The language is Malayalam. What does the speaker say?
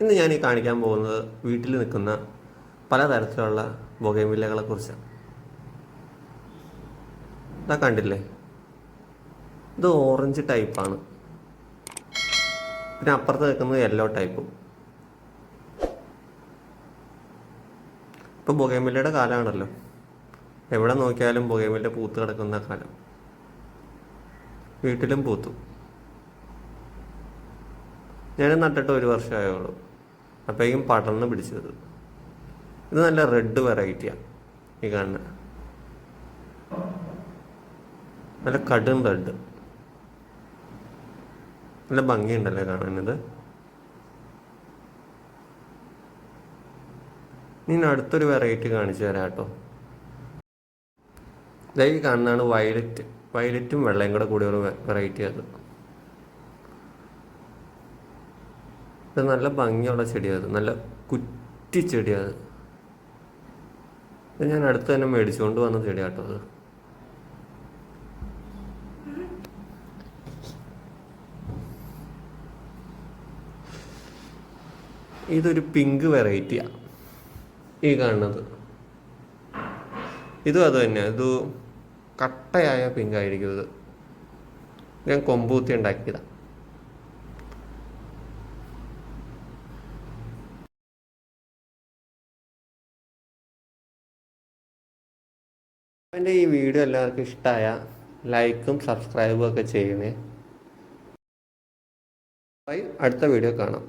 ഇന്ന് ഞാൻ ഈ കാണിക്കാൻ പോകുന്നത് വീട്ടിൽ നിൽക്കുന്ന പലതരത്തിലുള്ള ബൊഗൈൻവില്ലകളെ കുറിച്ചാണ് ഇതാ കണ്ടില്ലേ? ഇത് ഓറഞ്ച് ടൈപ്പാണ് പിന്നെ അപ്പുറത്ത് നിൽക്കുന്നത് യെല്ലോ ടൈപ്പും ഇപ്പോൾ ബൊഗൈൻവില്ലയുടെ കാലമാണല്ലോ. എവിടെ നോക്കിയാലും ബൊഗൈൻവില്ല പൂത്ത് കിടക്കുന്ന കാലം. വീട്ടിലും പൂത്തു. ഞാൻ നട്ടിട്ട് ഒരു വർഷമായുള്ളൂ അപ്പോഴേക്കും പടർന്ന് പിടിച്ചത്. ഇത് നല്ല റെഡ് വെറൈറ്റിയാണ് ഈ കാണുന്ന. നല്ല കടും റെഡ്. നല്ല ഭംഗിയുണ്ടല്ലേ കാണാനിത് ഇനി അടുത്തൊരു വെറൈറ്റി കാണിച്ചു തരാം കേട്ടോ. ഇതായി കാണുന്നതാണ് വയലറ്റ്. വയലറ്റും വെള്ളയും കൂടെ കൂടിയ വെറൈറ്റി അത്. ഇത് നല്ല ഭംഗിയുള്ള ചെടിയാണ് നല്ല കുറ്റി ചെടിയാണ് ഇത്. ഞാൻ അടുത്ത് തന്നെ മേടിച്ചുകൊണ്ട് വന്ന ചെടിയാട്ടോ അത്. ഇതൊരു പിങ്ക് വെറൈറ്റിയാണ് ഈ കാണുന്നത്. ഇതും അത് തന്നെയാണ് ഇത് കട്ടയായ പിങ്ക് ആയിരിക്കും ഇത്. ഞാൻ കൊമ്പൂത്തി ഉണ്ടാക്കിയതാണ് എന്റെ ഈ വീഡിയോ എല്ലാവർക്കും ഇഷ്ടമായ ലൈക്കും സബ്സ്ക്രൈബും ഒക്കെ ചെയ്യണേ. അടുത്ത വീഡിയോ കാണാം.